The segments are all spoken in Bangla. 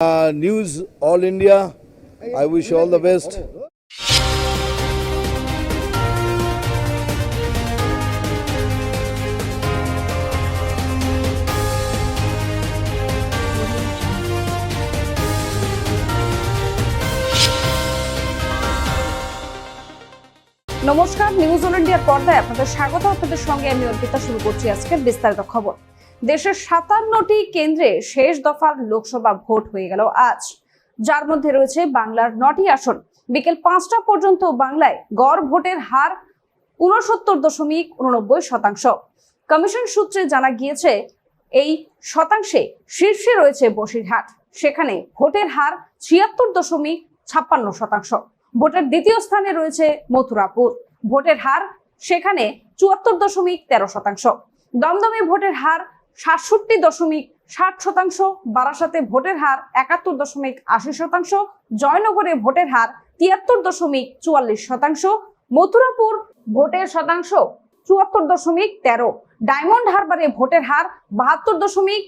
Uh, news all India. I you all the best. নমস্কার নিউজ অল ইন্ডিয়ার পর্দায় আপনাদের স্বাগত আপনাদের সঙ্গে আমি অর্পিতা শুরু করছি আজকের বিস্তারিত খবর দেশের সাতান্নটি কেন্দ্রে শেষ দফার লোকসভা ভোট হয়ে গেল আজ। যার মধ্যে রয়েছে বাংলার নটি আসন। বিকেল পাঁচটা পর্যন্ত বাংলায় গড় ভোটের হার উনসত্তর দশমিক উননব্বই শতাংশ। কমিশন সূত্রে জানা গিয়েছে, এই শতাংশে শীর্ষে রয়েছে বসিরহাট। সেখানে ভোটের হার ছিয়াত্তর দশমিক ছাপ্পান্ন শতাংশ। ভোটের দ্বিতীয় স্থানে রয়েছে মথুরাপুর। ভোটের হার সেখানে চুয়াত্তর দশমিক তেরো শতাংশ। দমদমে ভোটের হার সাতষট্টি দশমিক ষাট শতাংশ, বারাসাতে ভোটের হার একাত্তর দশমিক আশি শতাংশ, জয়নগরে ভোটের হার তিয়াত্তর দশমিক চুয়াল্লিশ শতাংশ, মথুরাপুর ভোটের শতাংশ চুয়াত্তর দশমিক তেরো, ডায়মন্ড হারবারে ভোটের হার বাহাত্তর দশমিক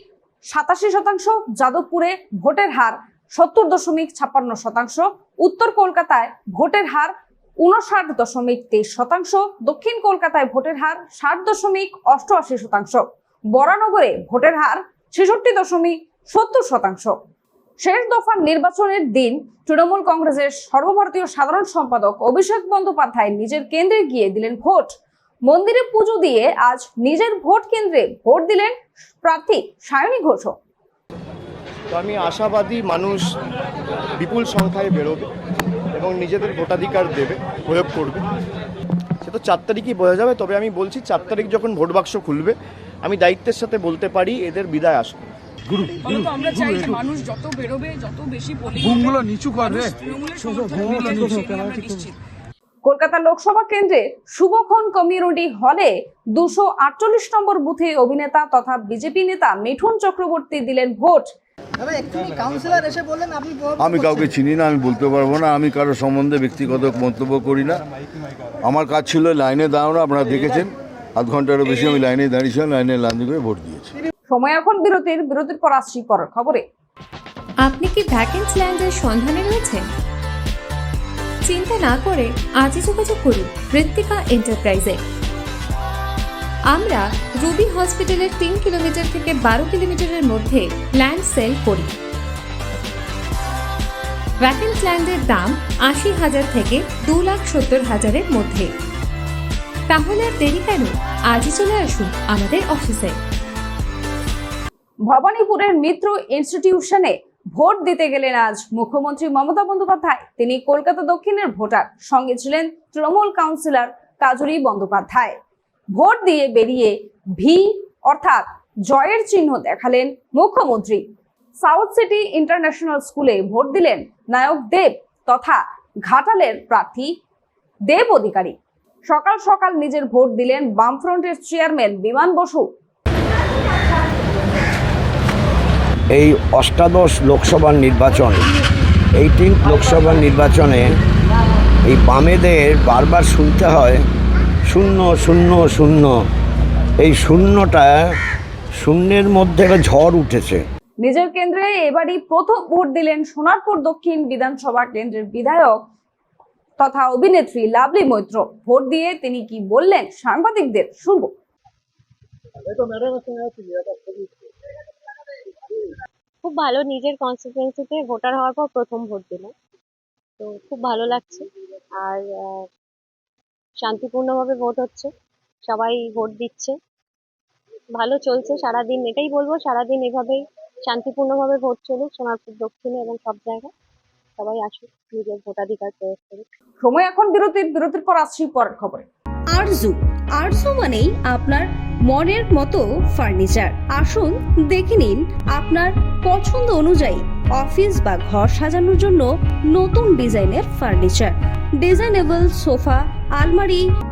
সাতাশি শতাংশ, যাদবপুরে ভোটের হার সত্তর দশমিক ছাপ্পান্ন শতাংশ, উত্তর কলকাতায় ভোটের হার উনষাট দশমিক তেইশ শতাংশ, দক্ষিণ কলকাতায় ভোটের হার ষাট দশমিক অষ্টআশি শতাংশ। বরানগরে ভোটের হার ছেষট্টি দশমিক সত্তর শতাংশ। শেষ দফার নির্বাচনের দিন তৃণমূল কংগ্রেসের সর্বভারতীয় সাধারণ সম্পাদক অভিষেক বন্দ্যোপাধ্যায় নিজের কেন্দ্রে গিয়ে দিলেন ভোট। মন্দিরে পুজো দিয়ে আজ নিজের ভোট কেন্দ্রে ভোট দিলেন প্রার্থী সায়নী ঘোষও তো আমি আশাবাদী মানুষ বিপুল সংখ্যায় বেরোবে এবং নিজেদের ভোটাধিকার দেবে, প্রয়োগ করবে। সে তো চার তারিখই বোঝা যাবে, তবে আমি বলছি চার তারিখ যখন ভোট বাক্স খুলবে আমি দায়িত্বের সাথে বলতে পারি এদের বিদায় আসবে আমরা চাই যে মানুষ যত বেরোবে যত বেশি নিচু কর রে। তৃণমূলের সমর্থন পেয়ে যাবে, সেটা আমরা নিশ্চিত। কলকাতা লোকসভা কেন্দ্রে শুভক্ষণ কমিউনিটি হলে দুশো আটচল্লিশ নম্বর বুথে অভিনেতা তথা বিজেপি নেতা মিঠুন চক্রবর্তী দিলেন ভোট। আমি কাউকে চিনি না আমি বলতে পারব না আমি কারও সম্বন্ধে ব্যক্তিগত মন্তব্য করি না। আমার কাজ ছিল লাইনে দাঁড়ানো আপনারা দেখেছেন। আধ ঘন্টারও বেশি আমি লাইনে দাঁড়িয়েছিলাম লাইনে লাইনে করে ভোট দিয়েছি। সময় এখন বিরতির বিরতির পর আসছি পরের খবরে। আপনি কি ভ্যাকেন্স ল্যান্ডের সন্ধানে রয়েছেন? চিন্তা না করে আজই যোগাযোগ করুন ঋত্বিকা এন্টারপ্রাইজে। আমরা রুবি হসপিটালের তিন কিলোমিটার থেকে বারো কিলোমিটারের মধ্যে ল্যান্ড সেল করি। ভ্যাকেন্স ল্যান্ডের দাম আশি হাজার থেকে দু লাখ সত্তর হাজারের মধ্যে। তাহলে আর দেরি কেন? আজই চলে আসুন আমাদের অফিসে ভবানীপুরের মিত্র ইনস্টিটিউশনে ভোট দিতে গেলেন আজ মুখ্যমন্ত্রী মমতা বন্দ্যোপাধ্যায়। তিনি কলকাতা দক্ষিণের ভোটার। সঙ্গে ছিলেন তৃণমূল কাউন্সিলর কাজরি বন্দ্যোপাধ্যায়। ভোট দিয়ে বেরিয়ে ভি, অর্থাৎ জয়ের চিহ্ন দেখালেন মুখ্যমন্ত্রী। সাউথ সিটি ইন্টারন্যাশনাল স্কুলে ভোট দিলেন নায়ক দেব তথা ঘাটালের প্রার্থী দেব অধিকারী। সকাল সকাল নিজের ভোট দিলেন বামফ্রন্টের চেয়ারম্যান বিমান বসু। এই অষ্টাদশ লোকসভার নির্বাচন এইটিন লোকসভার নির্বাচনে এই বামেদের বারবার শুনতে হয় শূন্য শূন্য শূন্য। এই শূন্যটা শূন্যের মধ্যে একটা ঝড় উঠেছে। নিজের কেন্দ্রে এবারই প্রথম ভোট দিলেন সোনারপুর দক্ষিণ বিধানসভা কেন্দ্রের বিধায়ক তথা অভিনেত্রী লাভলি মৈত্র। ভোট দিয়ে তিনি কি বললেন সাংবাদিকদের? শুনব। খুব ভালো নিজের কনস্টিটুয়েন্সিতে ভোটার হওয়ার পর প্রথম ভোট দিলাম তো খুব ভালো লাগছে। আর শান্তিপূর্ণভাবে ভোট হচ্ছে। সবাই ভোট দিচ্ছে। ভালো চলছে সারাদিন এটাই বলব সারাদিন এভাবেই শান্তিপূর্ণভাবে ভোট চলুক সোনারপুর দক্ষিণে এবং সব জায়গায়। সবাই আসুক নিজের ভোটাধিকার প্রয়োগ করুক। সময় এখন বিরতির বিরতির পর আসছি পরের খবরে। আরজু আরজু মানেই আপনার মনের মতো ফার্নিচার। আসুন দেখে নিন আপনার পছন্দ অনুযায়ী অফিস বা ঘর সাজানোর জন্য নতুন ডিজাইনের ফার্নিচার। ডিজাইনেবল সোফা আলমারি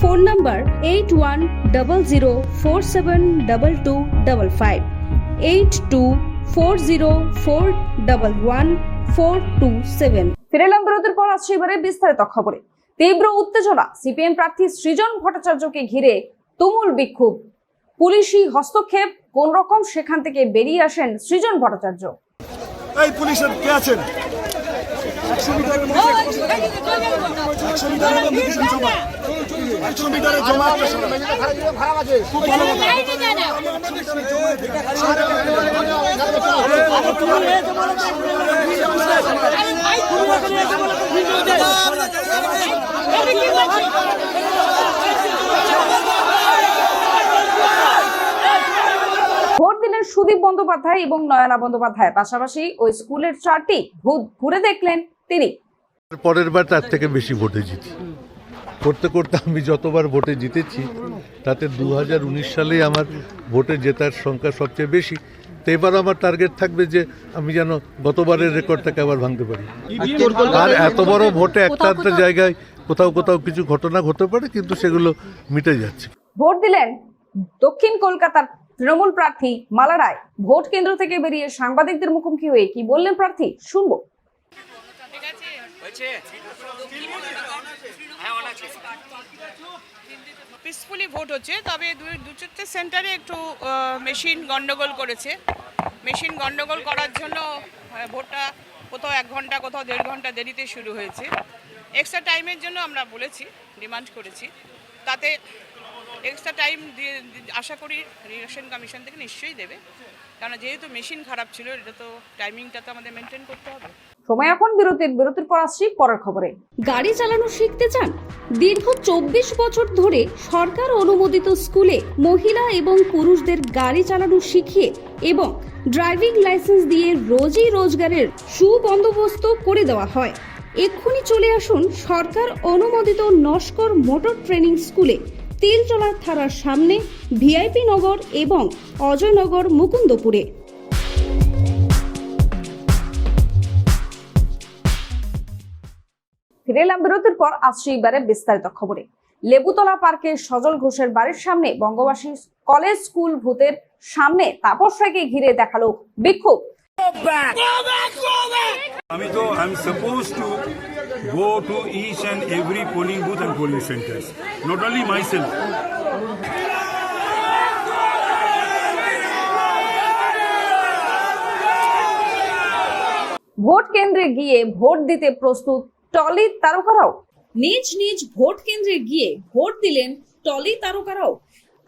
Phone number eight one double zero four seven double two double five eight two four zero four double one four two seven. ফিরে এলাম বিরতির পর আসছে এবারে বিস্তারিত খবরে। তীব্র উত্তেজনা সিপিএম প্রার্থী সৃজন ভট্টাচার্যকে ঘিরে তুমুল বিক্ষোভ। পুলিশি হস্তক্ষেপ কোন রকম সেখান থেকে বেরিয়ে আসেন সৃজন ভট্টাচার্য? এই পুলিশের কে আছেন? একশো মিটারের মধ্যে একশো মিটারের জমা। ভোট দিলেন সুদীপ বন্দ্যোপাধ্যায় এবং নয়না বন্দ্যোপাধ্যায়। পাশাপাশি ওই স্কুলের চারটি ভূত ঘুরে দেখলেন তিনি। পরের বার তার থেকে বেশি ভোটে জিতি করতে করতে আমি যতবার ভোটে জিতেছি তাতে দুহাজার উনিশ সালে আমার ভোটে জেতার সংখ্যা সবচেয়ে বেশি। তো এবার আমার টার্গেট থাকবে যে আমি যেন গতবারের রেকর্ডটাকে আবার ভাঙতে পারি। আর এত বড় ভোটে একটা একটা জায়গায় কোথাও কোথাও কিছু ঘটনা ঘটতে পারে কিন্তু সেগুলো মিটে যাচ্ছে। ভোট দিলেন দক্ষিণ কলকাতার তৃণমূল প্রার্থী মালা রায় ভোট কেন্দ্র থেকে বেরিয়ে সাংবাদিকদের মুখোমুখি হয়ে কি বললেন প্রার্থী? শুনব। পিসফুলি ভোট হচ্ছে তবে দু দু চারটে সেন্টারে একটু মেশিন গন্ডগোল করেছে। মেশিন গন্ডগোল করার জন্য ভোটটা কোথাও এক ঘণ্টা কোথাও দেড় ঘণ্টা দেরিতে শুরু হয়েছে। এক্সট্রা টাইমের জন্য আমরা বলেছি ডিমান্ড করেছি। তাতে এক্সট্রা টাইম দিয়ে আশা করি ইলেকশন কমিশন থেকে নিশ্চয়ই দেবে। কারণ যেহেতু মেশিন খারাপ ছিল এটা তো টাইমিংটা তো আমাদের মেনটেন করতে হবে। সময় এখন বিরতির বিরতির পর আসছি পরের খবরে। গাড়ি চালানো শিখতে চান? দীর্ঘ চব্বিশ বছর ধরে সরকার অনুমোদিত স্কুলে মহিলা এবং পুরুষদের গাড়ি চালানো শিখিয়ে এবং ড্রাইভিং লাইসেন্স দিয়ে রোজই রোজগারের সুবন্দোবস্ত করে দেওয়া হয়। এক্ষুনি চলে আসুন সরকার অনুমোদিত নস্কর মোটর ট্রেনিং স্কুলে তেলচলার থানার সামনে ভিআইপি নগর এবং অজয়নগর মুকুন্দপুরে। ফিরে এলাম বিরতির পর আসছি এবারে বিস্তারিত খবরে। লেবুতলা পার্কে সজল ঘোষের বাড়ির সামনে বঙ্গবাসী কলেজ স্কুল ভূতের সামনে তাপস রায়কে ঘিরে দেখাল বিক্ষোভ। আমি তো I am suppose to go to each and every polling booth and polling centers not only my vote কেন্দ্রে গিয়ে ভোট দিতে প্রস্তুত টলি তারকারাও। নিজ নিজ ভোট কেন্দ্রে গিয়ে ভোট দিলেন টলি তারকারাও।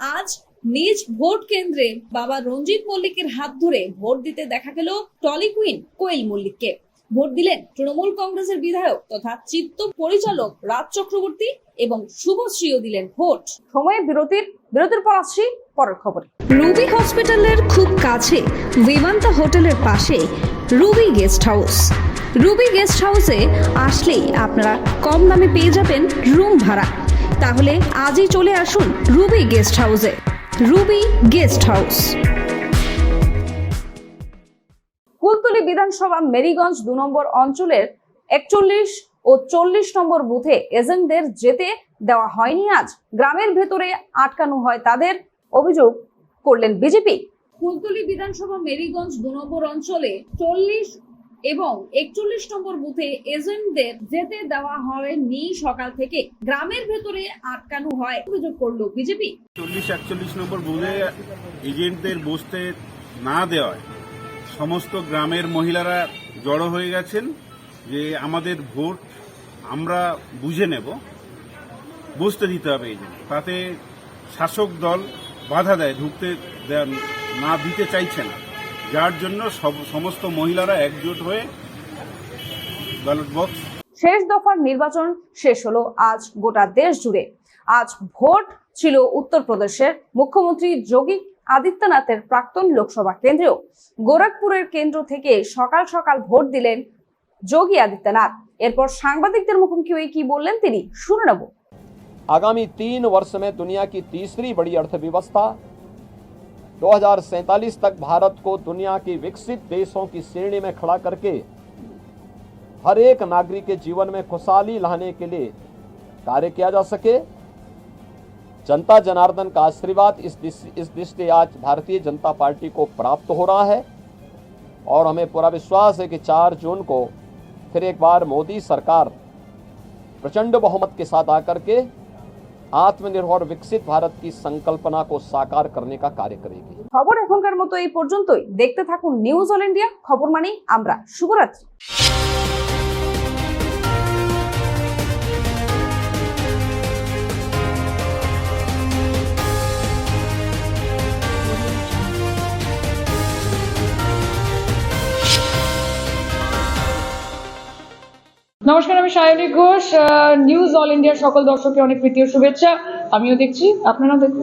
আজ নিজ ভোট কেন্দ্রে বাবা রঞ্জিত মল্লিকের হাত ধরে ভোট দিতে দেখা গেল টলি কুইন কোয়েল মল্লিককে। ভোট দিলেন তৃণমূল কংগ্রেসের বিধায়ক তথা চিত্ত পরিচালক রাজ চক্রবর্তী এবং শুভশ্রীও দিলেন ভোট। সময়ে বিরতির বিরতির পর আসছি পরের খবরে। রুবি হসপিটালের খুব কাছে বিমান্তা হোটেলের পাশে Ruby guest house. Ruby guest হাউসে আসলেই আপনারা কম দামে পেয়ে যাবেন রুম ভাড়া। তাহলে আজই চলে আসুন রুবি গেস্ট হাউসে। Ruby guest house. কুলতলি বিধানসভা মেরিগঞ্জ দু নম্বর অঞ্চলের একচল্লিশ ও চল্লিশ নম্বর বুথে এজেন্টদের যেতে দেওয়া হয়নি আজ। গ্রামের ভেতরে আটকানো হয় তাদের অভিযোগ করলেন বিজেপি। কুলতলি বিধানসভা মেরিগঞ্জ দু নম্বর অঞ্চলে চল্লিশ এবং একচল্লিশ নম্বর বুথে এজেন্টদের যেতে দেওয়া হয়নি সকাল থেকে। গ্রামের ভেতরে আটকানো হয় অভিযোগ করল বিজেপি। চল্লিশ একচল্লিশ নম্বর বুথে এজেন্টদের বসতে না দেওয়ায় সমস্ত গ্রামের মহিলারা জড়ো হয়ে গেছেন যে আমাদের ভোট আমরা বুঝে নেব, বুঝতে দিতে হবে এজেন্ট তাতে শাসক দল বাধা দেয়, ঢুকতে না দিতে চাইছে না। যার জন্য সমস্ত মহিলারা একজোট হয়ে ব্যালট বক্স শেষ দফার নির্বাচন শেষ হলো আজ গোটা দেশ জুড়ে। আজ ভোট ছিল উত্তরপ্রদেশের। মুখ্যমন্ত্রী যোগী আদিত্যনাথের প্রাক্তন লোকসভা কেন্দ্রেও গোরখপুরের কেন্দ্র থেকে সকাল সকাল ভোট দিলেন যোগী আদিত্যনাথ এরপর সাংবাদিকদের মুখোমুখি হয়ে কি বললেন তিনি শুনে নেব आगामी तीन वर्ष में दुनिया की तीसरी बड़ी अर्थव्यवस्था 2047 तक भारत को दुनिया की विकसित देशों की श्रेणी में खड़ा करके हर एक नागरिक के जीवन में खुशहाली लाने के लिए कार्य किया जा सके जनता जनार्दन का आशीर्वाद इस दिश- इस दृष्टि आज भारतीय जनता पार्टी को प्राप्त हो रहा है और हमें पूरा विश्वास है कि 4 जून को फिर एक बार मोदी सरकार प्रचंड बहुमत के साथ आकर के आत्मनिर्भर विकसित भारत की संकल्पना को साकार करने का कार्य करेगी খবর এখনকার মতো এই পর্যন্তই দেখতে থাকুন নিউজ অল ইন্ডিয়া খবর মানেই আমরা শুভরাত্রি নমস্কার, আমি সায়নী ঘোষ নিউজ অল ইন্ডিয়ার সকল দর্শককে অনেক প্রীতি ও শুভেচ্ছা। আমিও দেখছি, আপনারাও দেখুন।